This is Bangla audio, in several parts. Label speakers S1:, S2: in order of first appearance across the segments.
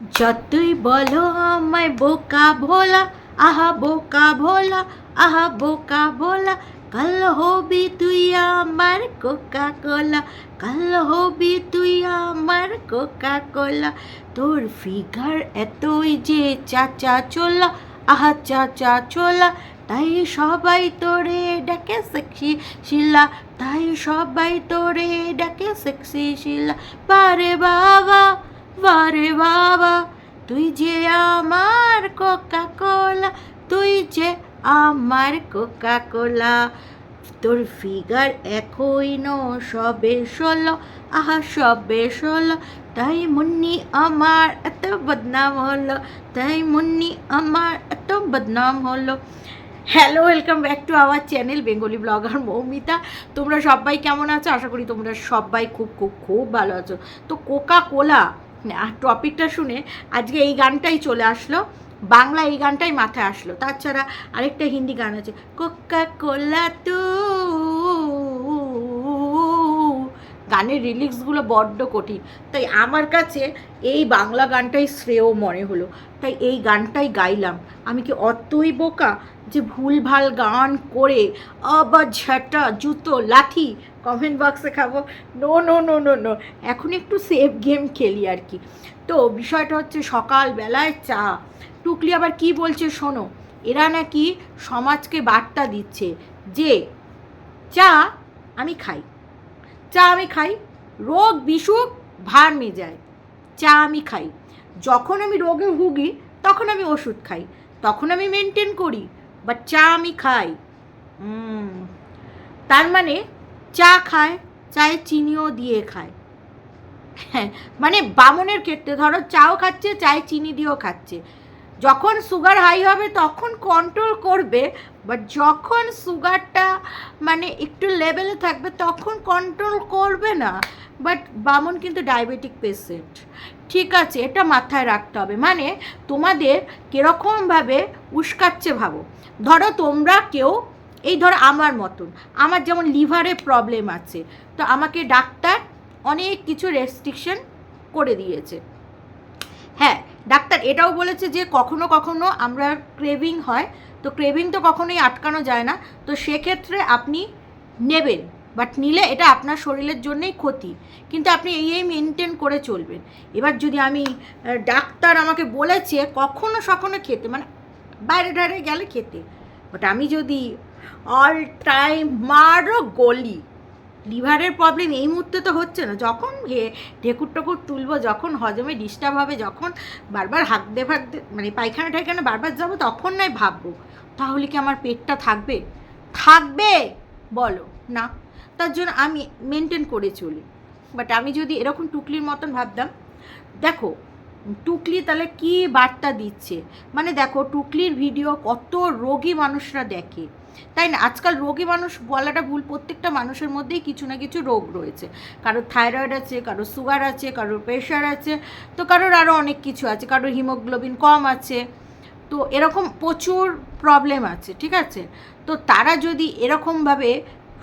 S1: যতই বলো আমায় বোকা ভোলা, আহা বোকা ভোলা, আহা বোকা ভোলা, কাল হবি তুই আমার কোকা কোলা কাল হবি তুই আমার কোকা কোলা তোর ফিগার এতই যে চাচা চোলা, আহা চাচা চোলা, তাই সবাই তোরে ডাকে সেক্সি শিলা, তাই সবাই তোরে ডাকে সেক্সি শিলা। বারে বাবা বারে বাবা, তুই যে আমার কোকা কোলা তুই যে আমার কোকা কোলা তোর ফিগার একই ন সবে ষোলো, আহা, সবে ষোলো। তাই মুন্নি আমার এত বদনাম হলো, তাই মুন্নি আমার এত বদনাম হলো। Hello welcome back to our channel Bengali blogger Moumita তোমরা সবাই কেমন আছো? আশা করি তোমরা সবাই খুব খুব খুব ভালো আছো। তো কোকা কোলা আর টপিকটা শুনে আজকে এই গানটাই চলে আসলো, বাংলা এই গানটাই মাথায় আসলো। তাছাড়া আরেকটা হিন্দি গান আছে কোকা কোলা তু গানের রিলিক্সগুলো বড্ড কঠিন। তাই আমার কাছে এই বাংলা গানটাই শ্রেয় মনে হলো। তাই এই গানটাই গাইলাম। আমি কি অতই বোকা যে ভুলভাল গান করে আবার ঝাঁটা জুতো লাথি কমেন্ট বক্সে খাব। No no no no no এখন একটু সেফ গেম খেলি আর কি। তো বিষয়টা হচ্ছে সকালবেলায় চা। টুকলি আবার কি বলছে শোনো, এরা নাকি সমাজকে বার্তা দিচ্ছে যে চা আমি খাই। চা আমি খাই, রোগ বিসুখ ভার মে যায় চা আমি খাই। যখন আমি রোগে ভুগি, তখন আমি ওষুধ খাই। তখন আমি মেনটেন করি বা চা আমি খাই। তার মানে চা খায় চায়ে চিনিও দিয়ে খায়। হ্যাঁ মানে বামনের ক্ষেত্রে, ধরো চাও খাচ্ছে চায়ে চিনি দিয়েও খাচ্ছে। যখন সুগার হাই হবে, তখন কন্ট্রোল করবে বাট যখন সুগারটা মানে একটু লেভেলে থাকবে, তখন কন্ট্রোল করবে না। বাট বামন কিন্তু ডায়াবেটিক পেশেন্ট ঠিক আছে, এটা মাথায় রাখতে হবে। মানে তোমাদের কীরকমভাবে উস্কাচ্ছে ভাবো। ধরো তোমরা কেউ এই ধরো আমার মতন, আমার যেমন লিভারে প্রবলেম আছে, তো আমাকে ডাক্তার অনেক কিছু রেস্ট্রিকশন করে দিয়েছে। হ্যাঁ ডাক্তার এটাও বলেছে যে কখনো কখনো আমরা ক্রেভিং হয়, তো ক্রেভিং তো কখনোই আটকানো যায় না, তো সেক্ষেত্রে আপনি নেবেন বাট নিলে এটা আপনার শরীরের জন্যই ক্ষতি, কিন্তু আপনি এই এই মেনটেন করে চলবেন। এবার যদি আমি ডাক্তার আমাকে বলেছে কখনো সখনো খেতে মানে বাইরে টাইরে গেলে খেতে বাট আমি যদি অল টাইম মারও গলি, লিভারের প্রবলেম এই মুহূর্তে তো হচ্ছে না। যখন ঢেকুর টকুর তুলবো, যখন হজমে ডিস্টার্ব হবে, যখন বারবার হাঁকতে ফাঁকতে মানে পায়খানা টায়খানা বারবার যাব, তখন নয় ভাববো, তাহলে কি আমার পেটটা থাকবে? থাকবে! বলো, না। তার জন্য আমি মেনটেন করে চলি। বাট আমি যদি এরকম টুকলির মতন ভাবতাম, দেখো টুকলি তাহলে কি বার্তা দিচ্ছে? মানে দেখো, টুকলির ভিডিও কত রোগী মানুষরা দেখে। তাই না? আজকাল রোগী মানুষ বলাটা ভুল, প্রত্যেকটা মানুষের মধ্যেই কিছু না কিছু রোগ রয়েছে। কারোর থাইরয়েড আছে, কারোর সুগার আছে, কারোর প্রেশার আছে, তো কারোর আরও অনেক কিছু আছে, কারোর হিমোগ্লোবিন কম আছে। তো এরকম প্রচুর প্রবলেম আছে, ঠিক আছে? তো তারা যদি এরকমভাবে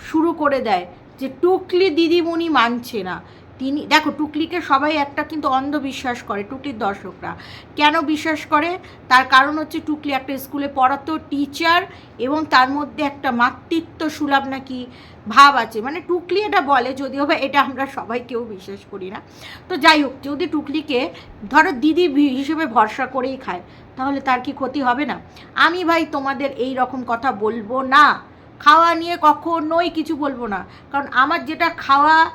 S1: শুরু করে দেয় যে টুকলি দিদিমণি মানছে না তিনি, দেখো টুকলিকে সবাই একটা কিন্তু অন্ধবিশ্বাস করে, টুকলির দর্শকরা। কেন বিশ্বাস করে? তার কারণ হচ্ছে টুকলি একটা স্কুলে পড়াতো টিচার এবং তার মধ্যে একটা মাতৃত্ব সুলভ নাকি ভাব আছে। মানে টুকলি এটা বলে, যদিও বা এটা আমরা সবাই কেউ বিশ্বাস করি না। তো যাই হোক, যদি টুকলিকে ধরো দিদি হিসেবে ভরসা করেই খায়, তাহলে তার কি ক্ষতি হবে না? আমি ভাই তোমাদের এই রকম কথা বলব না। খাওয়া নিয়ে কখনোই কিছু বলব না। কারণ আমার যেটা খাওয়া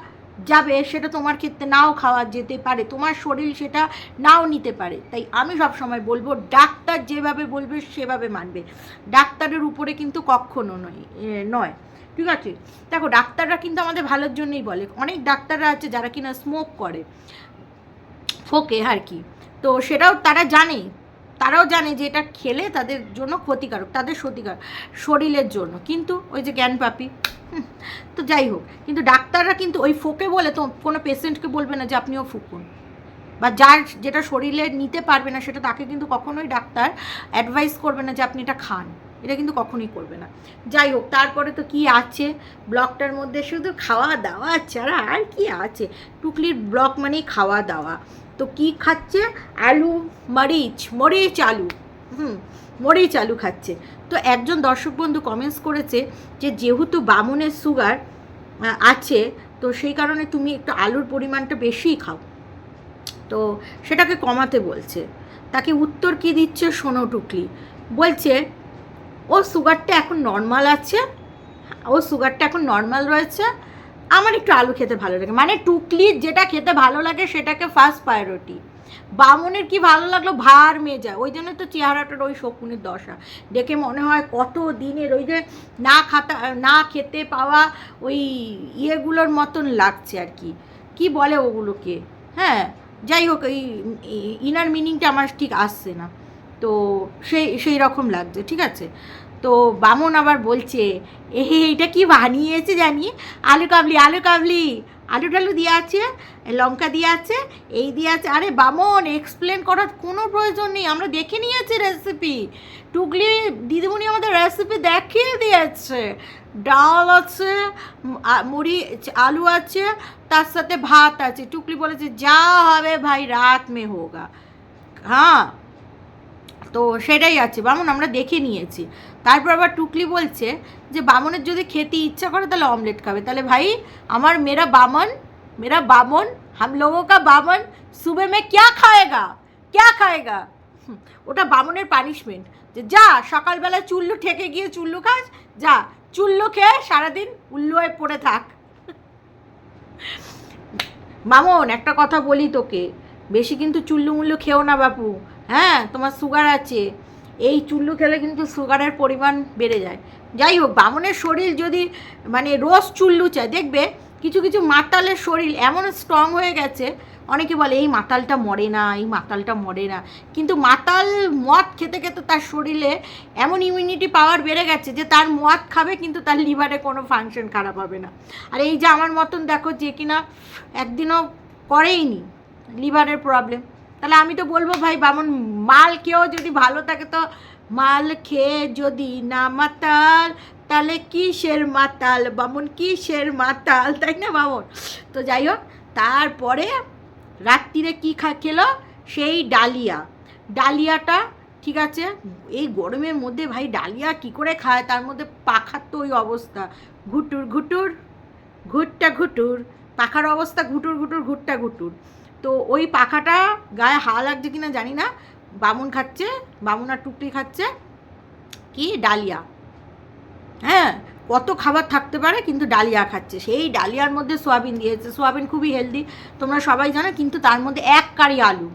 S1: যাবে, সেটা তোমার ক্ষেত্রে নাও খাওয়া যেতে পারে, তোমার শরীর সেটা নাও নিতে পারে। তাই আমি সব সময় বলব, ডাক্তার যেভাবে বলবে, সেভাবে মানবে। ডাক্তারের উপরে কিন্তু কখনো নয় নয়। ঠিক আছে? দেখো, ডাক্তাররা কিন্তু আমাদের ভালোর জন্যই বলে। অনেক ডাক্তাররা আছে যারা কিনা স্মোক করে, ফোকে আর কি। তো সেটাও তারা জানে। তারাও জানে যে এটা খেলে তাদের জন্য ক্ষতিকারক, তাদের ক্ষতিকারক, শরীরের জন্য। কিন্তু ওই যে জ্ঞান পাপি তো যাই হোক, কিন্তু ডাক্তাররা কিন্তু ওই ফোকে বলে তো, কোনো পেশেন্টকে বলবে না যে আপনিও ফুকুন। বা যার যেটা শরীরে নিতে পারবে না, সেটা তাকে কিন্তু কখনোই ডাক্তার অ্যাডভাইস করবে না যে আপনি এটা খান। এটা কিন্তু কখনোই করবে না। যাই হোক, তারপরে তো কি আছে? ব্লগটার মধ্যে শুধু খাওয়া দাওয়া ছাড়া আর কি আছে? টুকলির ব্লগ মানেই খাওয়া দাওয়া তো কি খাচ্ছে? আলু, মরিচ মরিচ, আলু। হুম মরিচ চালু খাচ্ছে। তো একজন দর্শক বন্ধু কমেন্টস করেছে যে, যেহেতু বামুনের সুগার আছে, তো সেই কারণে তুমি একটু আলুর পরিমাণটা বেশিই খাও। তো সেটাকে কমাতে বলছে। তাকে উত্তর কি দিচ্ছে সোনো টুকলি। বলছে, ও সুগারটা এখন নর্মাল আছে, ও সুগারটা এখন নর্মাল রয়েছে আমার একটু আলু খেতে ভালো লাগে। মানে টুকলির যেটা খেতে ভালো লাগে সেটাকে ফার্স্ট প্রায়োরিটি বামনের কি ভালো লাগল? ভার মেজা। ওই জন্য তো চেহারাটার ওই শকুনের দশা। দেখে মনে হয় কত দিনের ওই যে না খাতা, না খেতে পাওয়া ওই ইয়েগুলোর মতন লাগছে আর কি। কি বলে ওগুলোকে? হ্যাঁ যাই হোক, এই ইনার মিনিংটা আমার ঠিক আসছে না। তো সেই সেই রকম লাগছে, ঠিক আছে? তো বামন আবার বলছে এ এইটা কি বানিয়েছে জানি? আলু কাবলি আলু কাবলি, আলু টালু দিয়ে আছে, লঙ্কা দিয়ে আছে, এই দিয়ে আছে। আরে বামন এক্সপ্লেন করার কোনো প্রয়োজন নেই, আমরা দেখে নিয়েছি রেসিপি টুকলি দিদিমণি আমাদের রেসিপি দেখিয়ে দিয়েছে। ডাল আছে মুড়ি আলু আছে, তার সাথে ভাত আছে। টুকলি বলেছে, যা হবে ভাই, রাত মে হোগা। হ্যাঁ। তো সেটাই আছে, বামন আমরা দেখে নিয়েছি। তারপর আবার টুকলি বলছে যে, বামনের যদি খেতে ইচ্ছা করে তাহলে অমলেট খাবে। তাহলে ভাই, আমার মেরা বামন মেরা বামন, হাম লোগোं का বামন, সুবে মে ক্যা খায়েগা? ক্যা খায়েগা? ওটা বামনের পানিশমেন্ট যে, যা, সকালবেলা চুল্লু ঠেকে গিয়ে চুল্লু খাস, যা, চুল্লু খেয়ে সারাদিন উল্লু হয়ে পড়ে থাক। মামন, একটা কথা বলি তোকে। বেশি কিন্তু চুল্লু মুল্লু খেও না বাপু। হ্যাঁ তোমার সুগার আছে। এই চুল্লু খেলে কিন্তু সুগারের পরিমাণ বেড়ে যায়। যাই হোক, বামনের শরীর যদি মানে রোজ চুল্লু চায়, দেখবে কিছু কিছু মাতালের শরীর এমন স্ট্রং হয়ে গেছে, অনেকে বলে, এই মাতালটা মরে না, এই মাতালটা মরে না। কিন্তু মাতাল মদ খেতে খেতে তার শরীরে এমন ইমিউনিটি পাওয়ার বেড়ে গেছে যে তার মদ খাবে, কিন্তু তার লিভারে কোনো ফাংশন খারাপ হবে না। আর এই যে আমার মতন দেখো যে কিনা একদিনও করেইনি লিভারের প্রবলেম তাহলে আমি তো বলব ভাই, বামন, মাল কেউ যদি ভালো থাকে তো মাল খেয়ে যদি না মাতাল, তাহলে কিসের মাতাল? বামন, কিসের মাতাল? তাই না, বামন? তো যাই হোক, তারপরে রাত্রিরে কী খা, খেলো? সেই ডালিয়া। ডালিয়াটা, ঠিক আছে, এই গরমের মধ্যে ভাই ডালিয়া কি করে খায়? তার মধ্যে পাখার তো ওই অবস্থা। ঘুটুর ঘুটুর ঘুরটা ঘুটুর। পাখার অবস্থা, ঘুটুর ঘুটুর ঘুরটা ঘুটুর। তো ওই পাখাটা গায়ে হা লাগছে কি না জানি না। বামুন খাচ্ছে, বামুন আর টুকটি খাচ্ছে। কি? ডালিয়া। হ্যাঁ কত খাবার থাকতে পারে কিন্তু ডালিয়া খাচ্ছে। সেই ডালিয়ার মধ্যে সোয়াবিন দিয়েছে। সোয়াবিন খুবই হেলদি তোমরা সবাই জানো, কিন্তু তার মধ্যে এক কারি আলু।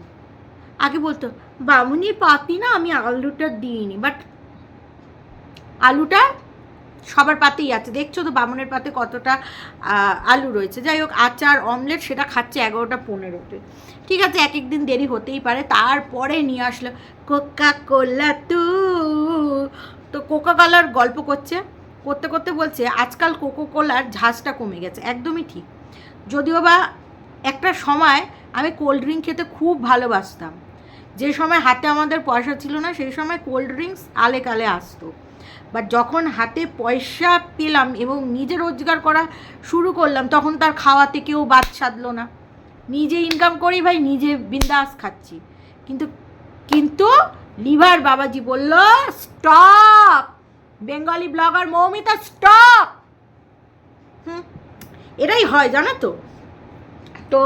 S1: আগে বলতো বামুনির পাতি না, আমি আলুটা দিইনি। বাট আলুটা সবার পাতেই আছে। দেখছ তো বামনের পাতে কতটা আলু রয়েছে। যাই হোক, আচার, অমলেট, সেটা খাচ্ছে এগারোটা পনেরোতে। ঠিক আছে এক এক দিন দেরি হতেই পারে। তারপরে নিয়ে আসলো কোকা কোলা তু। তো কোকা কোলার গল্প করছে, করতে করতে বলছে, আজকাল কোকো কোলার ঝাঁজটা কমে গেছে। একদমই ঠিক। যদিও বা একটা সময় আমি কোল্ড ড্রিঙ্ক খেতে খুব ভালোবাসতাম। যে সময় হাতে আমাদের পয়সা ছিল না, সেই সময় কোল্ড ড্রিঙ্কস আলে কালে আসতো। বাট যখন হাতে পয়সা পেলাম এবং নিজে রোজগার করা শুরু করলাম, তখন তার খাওয়াতে কেউ বাদ সাধলো না। নিজে ইনকাম করি ভাই, নিজে বিন্দাস খাচ্ছি। কিন্তু কিন্তু লিভার বাবাজি বলল stop Bengali blogger Moumita stop hmm, এটাই হয়, জানো তো? তো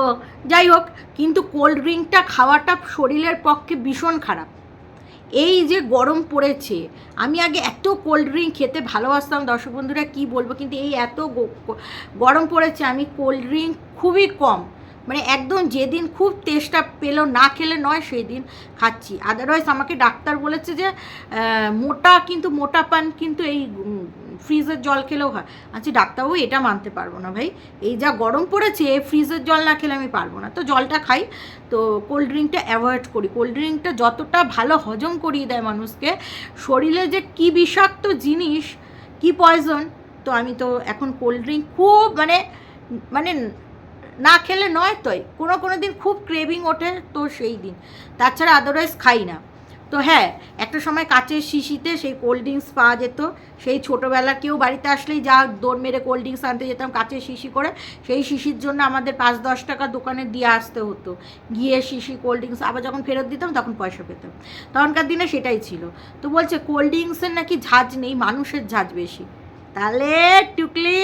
S1: যাই হোক, কিন্তু কোল্ড ড্রিঙ্কটা খাওয়াটা শরীরের পক্ষে ভীষণ খারাপ। এই যে গরম পড়েছে, আমি আগে এত কোল্ড ড্রিঙ্ক খেতে ভালোবাসতাম। দর্শক বন্ধুরা, কী বলব? কিন্তু এই এত গরম পড়েছে, আমি কোল্ড ড্রিঙ্ক খুবই কম। মানে একদম যেদিন খুব টেস্টটা পেল, না খেলে নয় সেই দিন খাচ্ছি। আদারওয়াইজ আমাকে ডাক্তার বলেছে যে মোটা কিন্তু, মোটা পান কিন্তু এই ফ্রিজের জল খেলেও হয়। আচ্ছা ডাক্তারবাবু, এটা মানতে পারব না ভাই। এই যা গরম পড়েছে ফ্রিজের জল না খেলে আমি পারব না। তো জলটা খাই। তো কোল্ড ড্রিঙ্কটা অ্যাভয়েড করি। কোল্ড ড্রিঙ্কটা যতটা ভালো হজম করিয়ে দেয় মানুষকে, শরীরে যে কি বিষাক্ত জিনিস, কি পয়জন তো আমি তো এখন কোল্ড ড্রিঙ্ক খুব মানে মানে না খেলে নয় তোই। কোনো কোনো দিন খুব ক্রেভিং ওঠে তো সেই দিন। তাছাড়া আদারওয়াইজ খাই না। তো হ্যাঁ একটা সময় কাচের শিশিতে সেই কোল্ড ড্রিঙ্কস পাওয়া যেত। সেই ছোটোবেলা কেউ বাড়িতে আসলেই যা দৌড় মেরে কোল্ড ড্রিঙ্কস আনতে যেতাম কাচের শিশি করে, সেই শিশির জন্য আমাদের পাঁচ দশ টাকা দোকানে দিয়ে আসতে হতো। গিয়ে শিশি কোল্ড ড্রিঙ্কস আবার যখন ফেরত দিতাম তখন পয়সা পেতাম। তখনকার দিনে সেটাই ছিল। তো বলছে কোল্ড ড্রিঙ্কসের নাকি ঝাঁজ নেই, মানুষের ঝাঁজ বেশি। তাহলে টুকলি,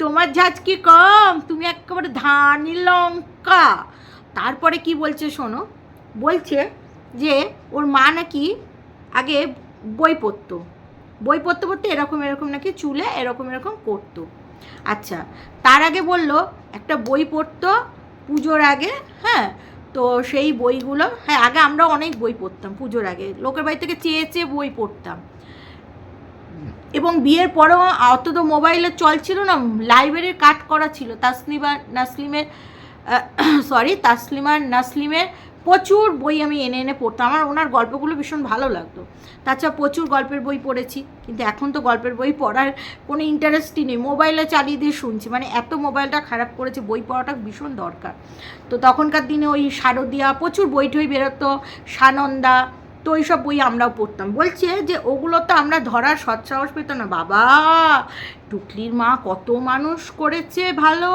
S1: তোমার ঝাঁজ কি কম? তুমি একেবারে ধানি লঙ্কা। তারপরে কি বলছে শোনো? বলছে যে ওর মা নাকি আগে বই পড়তো। বই পড়তে পড়তে এরকম এরকম নাকি চুলে এরকম এরকম করতো। আচ্ছা তার আগে বলল একটা বই পড়তো পুজোর আগে হ্যাঁ তো সেই বইগুলো হ্যাঁ আগে আমরা অনেক বই পড়তাম পুজোর আগে। লোকের বাড়ি থেকে চেয়ে চেয়ে বই পড়তাম। এবং বিয়ের পরেও অত তো মোবাইলের চল ছিল না লাইব্রেরির কাট করা ছিল। তাসলিমা নাসলিমের সরি তাসলিমার নাসলিমের প্রচুর বই আমি এনে এনে পড়তাম। আমার ওনার গল্পগুলো ভীষণ ভালো লাগতো। তাছাড়া প্রচুর গল্পের বই পড়েছি। কিন্তু এখন তো গল্পের বই পড়ার কোনো ইন্টারেস্টই নেই। মোবাইলে চালিয়ে দিয়ে শুনছি। মানে এত মোবাইলটা খারাপ করেছে, বই পড়াটা ভীষণ দরকার। তো তখনকার দিনে ওই শারদিয়া, প্রচুর বই টই বেরোতো। সানন্দা, তো ওইসব বই আমরাও পড়তাম। বলছে যে, ওগুলো তো আমরা ধরার সৎসাহস পেত না। বাবা, টুকলির মা কত মানুষ করেছে ভালো।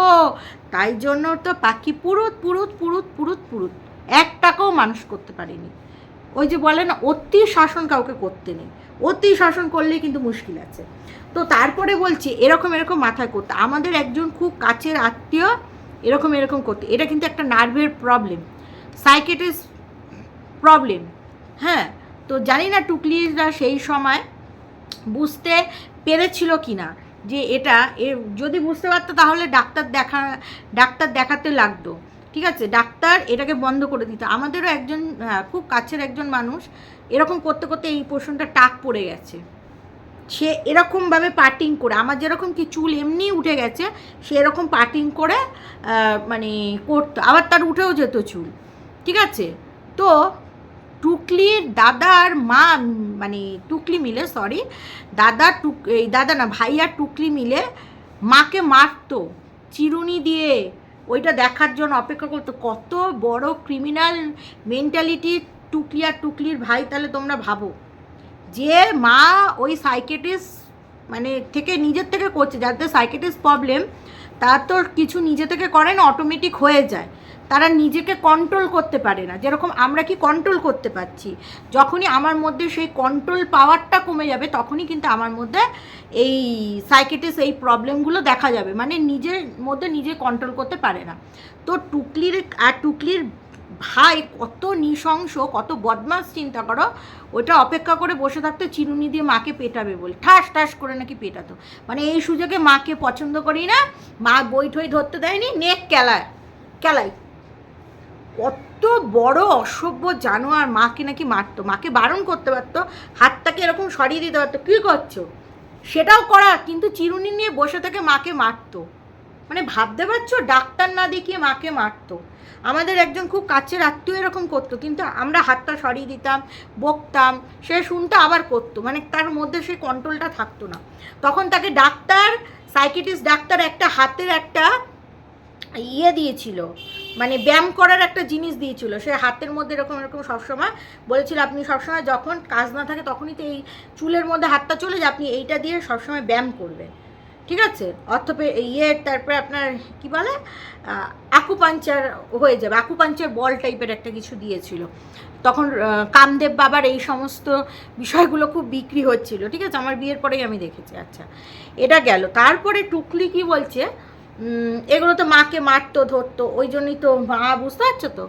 S1: তাই জন্য তো পাখি পুরুত পুরুত পুরুত পুরুত পুরুত। এক টাকাও মানুষ করতে পারেনি। ওই যে বলে না, অতি শাসন কাউকে করতে নেই। অতি শাসন করলেই কিন্তু মুশকিল আছে। তো তারপরে বলছি, এরকম এরকম মাথায় করতে। আমাদের একজন খুব কাছের আত্মীয় এরকম এরকম করতে। এটা কিন্তু একটা নার্ভের প্রবলেম সাইকেটিস প্রবলেম হ্যাঁ? তো জানি না টুকলিরা সেই সময় বুঝতে পেরেছিল কি না যে এটা যদি বুঝতে পারতো তাহলে ডাক্তার দেখা, ডাক্তার দেখাতে লাগতো। ঠিক আছে? ডাক্তার এটাকে বন্ধ করে দিত। আমাদেরও একজন খুব কাছের একজন মানুষ এরকম করতে করতে এই পোর্শনটা টাক পড়ে গেছে। সে এরকমভাবে পার্টিং করে, আমার যেরকম কি চুল এমনি উঠে গেছে সে এরকম পার্টিং করে মানে করতো। আবার তার উঠেও যেত চুল। ঠিক আছে? তো টুকলির দাদার মা মানে টুকলি মিলে সরি দাদা টুক, এই দাদা না ভাই আর টুকলি মিলে মাকে মারতো, চিরুনি দিয়ে। ওইটা দেখার জন্য অপেক্ষা করতো কত বড় ক্রিমিনাল মেন্টালিটি টুকলি আর টুকলির ভাই তাহলে তোমরা ভাবো। যে মা ওই সাইকেটিস মানে থেকে নিজের থেকে করছে, যাদের সাইকেটিস প্রবলেম তার তো কিছু নিজে থেকে করে না অটোমেটিক হয়ে যায়। তারা নিজেকে কন্ট্রোল করতে পারে না। যেরকম আমরা কি কন্ট্রোল করতে পারছি? যখনই আমার মধ্যে সেই কন্ট্রোল পাওয়ারটা কমে যাবে, তখনই কিন্তু আমার মধ্যে এই সাইকেটিস এই প্রবলেমগুলো দেখা যাবে। মানে নিজের মধ্যে নিজে কন্ট্রোল করতে পারে না। তো টুকলির, আর টুকলির ভাই কত নৃশংস, কত বদমাস চিন্তা করো। ওটা অপেক্ষা করে বসে থাকতো চিরুনি দিয়ে মাকে পেটাবে বলে। ঠাস ঠাস করে নাকি পেটাতো। মানে এই সুযোগে মাকে পছন্দ করি না। মা বই ঠই ধরতে দেয়নি, নেক কেলায় কেলাই কত বড় অসভ্য জানোয়ার মাকে নাকি মারতো, মাকে বারণ করতে পারতো, হাতটাকে এরকম সরিয়ে দিতে পারতো, কী করছ? সেটাও করা, কিন্তু চিরুনি নিয়ে বসে থেকে মাকে মারতো। মানে ভাবতে পারছ? ডাক্তার না দেখিয়ে মাকে মারতো। আমাদের একজন খুব কাছের আত্মীয় এরকম করতো, কিন্তু আমরা হাতটা সরিয়ে দিতাম, বকতাম, সে শুনতে, আবার করতো। মানে তার মধ্যে সেই কন্ট্রোলটা থাকতো না। তখন তাকে ডাক্তার সাইকিটিস্ট ডাক্তার একটা হাতের একটা ইয়ে দিয়েছিল মানে ব্যায়াম করার একটা জিনিস দিয়েছিল। সে হাতের মধ্যে এরকম এরকম সবসময় বলেছিল, আপনি সবসময় যখন কাজ না থাকে তখনই তো এই চুলের মধ্যে হাতটা চলে যায়, আপনি এইটা দিয়ে সবসময় ব্যায়াম করবেন। ঠিক আছে? অর্থপে ইয়ে তারপরে আপনার কি বলে? আকুপাঞ্চার হয়ে যাবে। আকুপাঞ্চার বল টাইপের একটা কিছু দিয়েছিল। তখন কামদেব বাবার এই সমস্ত বিষয়গুলো খুব বিক্রি হচ্ছিল। ঠিক আছে? আমার বিয়ের পরেই আমি দেখেছি। আচ্ছা। এটা গেল। তারপরে টুকলি কি বলছে? এগুলো তো মাকে মারতো, ধরতো, ওই জন্যই তো মা বুঝতে পারছ তো?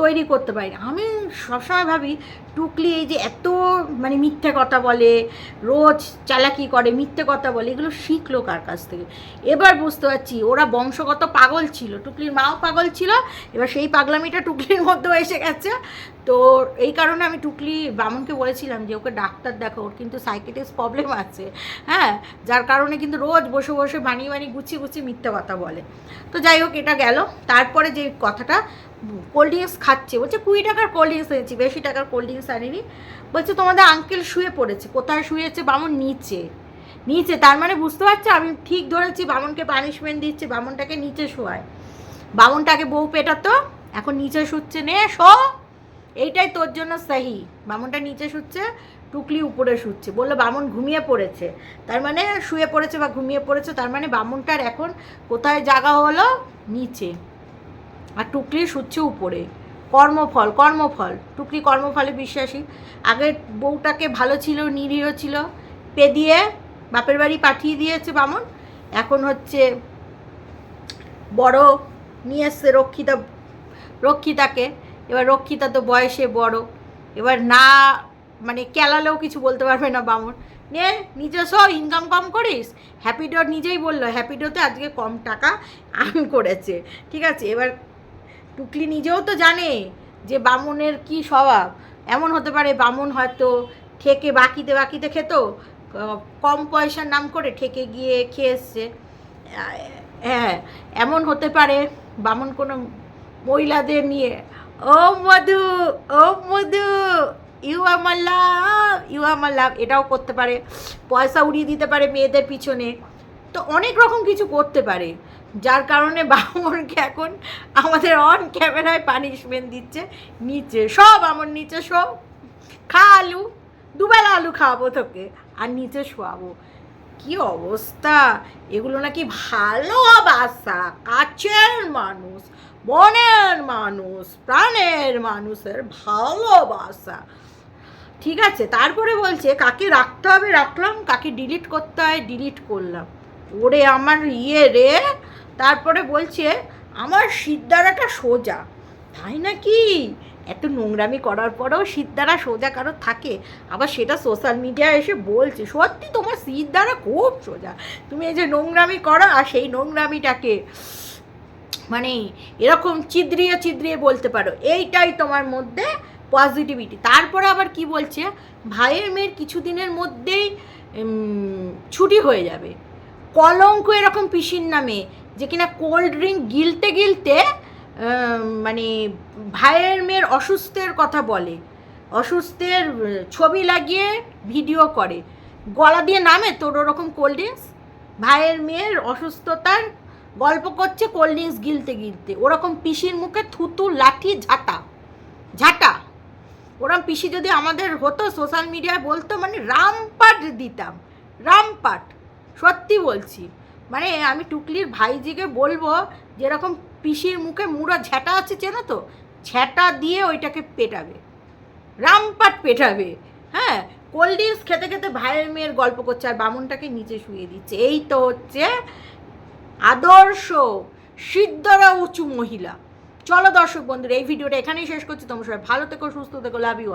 S1: তৈরি করতে পারি না। আমি সবসময় ভাবি, টুকলি এই যে এত মানে মিথ্যে কথা বলে, রোজ চালাকি করে, মিথ্যে কথা বলে, এগুলো শিখলো কার কাছ থেকে? এবার বুঝতে পারছি, ওরা বংশগত পাগল ছিল, টুকলির মাও পাগল ছিল, এবার সেই পাগলামিটা টুকলির মধ্যেও এসে গেছে। তো এই কারণে আমি টুকলি বামনকে বলেছিলাম যে ওকে ডাক্তার দেখো, ওর কিন্তু সাইকেটিস প্রবলেম আছে। হ্যাঁ যার কারণে কিন্তু রোজ বসে বসে বানিয়ে বানিয়ে গুছিয়ে গুছিয়ে মিথ্যে কথা বলে। তো যাই হোক, এটা গেল। তারপরে যে কথাটা কোল্ড ড্রিঙ্কস খাচ্ছে, বলছে কুড়ি টাকার কোল্ড ড্রিঙ্কস এনেছি, বেশি টাকার কোল্ড ড্রিঙ্কস আনিনি। বলছে তোমাদের আঙ্কেল শুয়ে পড়েছে, কোথায় শুয়েছে বামন? নিচে। নিচে, তার মানে বুঝতে পারছ? আমি ঠিক ধরেছি বামনকে পানিশমেন্ট দিচ্ছে, বামনটাকে নিচে শোয়ায়। বামনটাকে বউ পেটাতো, এখন নিচে শুচ্ছে, নে, শো। এইটাই তোর জন্য সাহি। বামনটা নিচে শুচ্ছে, টুকলি উপরে শুচ্ছে। বলল, বামন ঘুমিয়ে পড়েছে। তার মানে শুয়ে পড়েছে বা ঘুমিয়ে পড়েছে, তার মানে বামনটার এখন কোথায় জাগা হলো? নিচে। আর টুকলি শুচ্ছে উপরে। কর্মফল কর্মফল। টুকলি কর্মফলে বিশ্বাসী। আগের বউটাকে ভালো ছিল, নিরীহ ছিল পে দিয়ে বাপের বাড়ি পাঠিয়ে দিয়েছে বামন। এখন হচ্ছে বড় নিয়ে এসছে রক্ষিতা, রক্ষিতাকে। এবার রক্ষিতা তো বয়সে বড়। এবার না মানে কেলালেও কিছু বলতে পারবে না বামন। নে নিজস্ব ইনকাম কম করিস? হ্যাপিডো নিজেই বলল হ্যাপিডোতে আজকে কম টাকা আর্ন করেছে। ঠিক আছে, এবার টুকলি নিজেও তো জানে যে বামনের কি স্বভাব। এমন হতে পারে বামন হয়তো ঠেকে বাকিতে বাকিতে খেত, কম পয়সার নাম করে ঠেকে গিয়ে খেয়ে এসছে। হ্যাঁ এমন হতে পারে বামন কোনো মহিলাদের নিয়ে ও মধু ও মধু ইউ আমার লাভ ইউ আমার লাভ এটাও করতে পারে, পয়সা উড়িয়ে দিতে পারে মেয়েদের পিছনে। তো অনেক রকম কিছু করতে পারে, যার কারণে বামনকে এখন আমাদের অন ক্যামেরায় পানিশমেন্ট দিচ্ছে, নিচে, সব আমার নিচে সব। খা আলু, দুবেলা আলু খাওয়াবো তোকে, আর নিচে শোয়াবো। কি অবস্থা? এগুলো নাকি ভালোবাসা কাছের মানুষ, মনের মানুষ, প্রাণের মানুষের ভালোবাসা ঠিক আছে, তারপরে বলছে, কাকে রাখতে হবে? রাখলাম, কাকে ডিলিট করতে হয় ডিলিট করলাম। ওরে আমার ইয়ে রে। তারপরে বলছে, আমার সিদ্ধারাটা সোজা। তাই নাকি? এত নোংরামি করার পরেও সিদ্ধারা সোজা কারও থাকে। আবার সেটা সোশ্যাল মিডিয়ায় এসে বলছে, সত্যি তোমার সিদ্ধারা খুব সোজা। তুমি এই যে নোংরামি করো আর সেই নোংরামিটাকে মানে এরকম চিদ্রিয়ে চিদ্রিয়ে বলতে পারো। এইটাই তোমার মধ্যে পজিটিভিটি তারপরে আবার কি বলছে? ভাইয়ের মেয়ের কিছুদিনের মধ্যেই ছুটি হয়ে যাবে। কলঙ্ক এরকম পিসির নামে, যে কিনা কোল্ড ড্রিঙ্ক গিলতে গিলতে মানে ভাইয়ের মেয়ের অসুস্থের কথা বলে। অসুস্থের ছবি লাগিয়ে ভিডিও করে। গলা দিয়ে নামে তোর ওরকম কোল্ড ড্রিঙ্কস ভাইয়ের মেয়ের অসুস্থতার গল্প করছে কোল্ড ড্রিঙ্কস গিলতে গিলতে। ওরকম পিসির মুখে থুতু, লাঠি, ঝাঁটা। ঝাঁটা। ওরম পিসি যদি আমাদের হতো সোশ্যাল মিডিয়ায় বলতো মানে রামপাট দিতাম। রামপাট। সত্যি বলছি। মানে আমি টুকলির ভাইজিকে বলব, যেরকম পিসির মুখে মুড়া ঝ্যাটা আছে, চেনো তো? ঝ্যাটা দিয়ে ওইটাকে পেটাবে। রামপাট পেটাবে। হ্যাঁ কোল্ড ড্রিঙ্কস খেতে খেতে ভাইয়ের মেয়ের গল্প করছে আর বামুনটাকে নিচে শুয়ে দিচ্ছে। এই তো হচ্ছে আদর্শ সিদ্ধরা উঁচু মহিলা। চলো দর্শক বন্ধুরা, এই ভিডিওটা এখানেই শেষ করছি। তোমরা সবাই ভালো থেকো, সুস্থ থেকো লাভ ইউ